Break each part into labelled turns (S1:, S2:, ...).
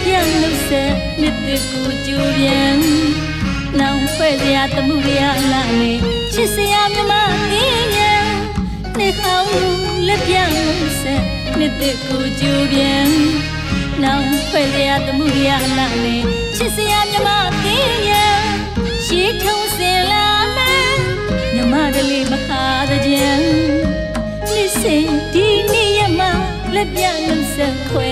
S1: လက်ပြလှုပ်ဆက်နှစ်တကူကြိုပြန်နောင်ဖွဲ့စရာတမှုရလာနေချစ်စရာမြမတင်းညာနေခေါင်းလက်ပြလှုပ်ဆက်နှစ်တကူကြိုပြန်နောင်ဖွဲ့စရာတမှုရလာနေချစ်စရာမြမတင်းညာရှိထုံးစင်လာမယ်မြမတလေးမဟာတကြံနှစ်စဉ်ဒီနေ့ရမှလက်ပြနှုတ်ဆက်ခွဲ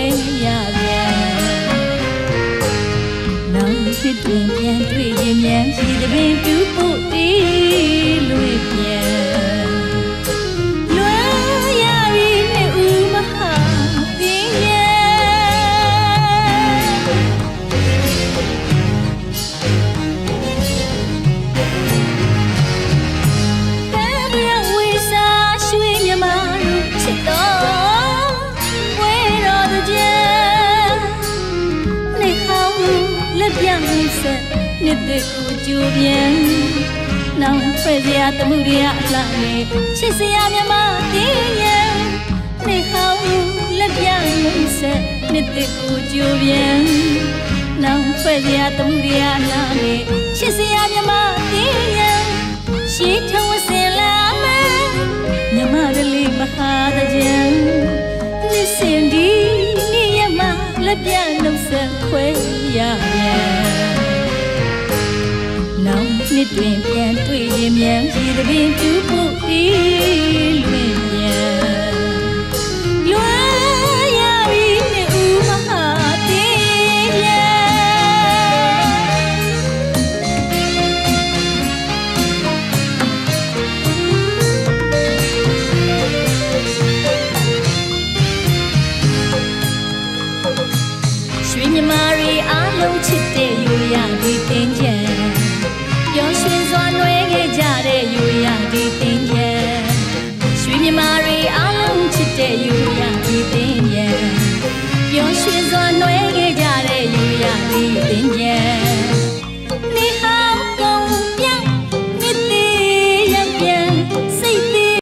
S1: တွင်ပြန်တွေ့ရင်မြန်ရှိတဲ့ပင် ဆက်နှစ်သက်ကိုကြိုပြန်နောင်ဖွဲ့စရာတမှုရအလှနေချစ်စရာမြမတင်းရန်နေဟောင်းလက်ပြဆက်နှစ်သက်ကိုကြိုပြန်နောင်ဖွဲ့စရာတမှုရအလှနေချစ်စရာမြမတင်းရန်ရှိထုံးစင်လာမယ်မြမတလေးမဟာတကြံလစ်စင်ဒီနေ့ရမလက်ပြနှုတ်ဆက်ခွဲရပြန် နောင်နှစ်တွင်ပြန်တွေ့ရင်မြန်ရည်သပင်ပြူဖို့တီးလွ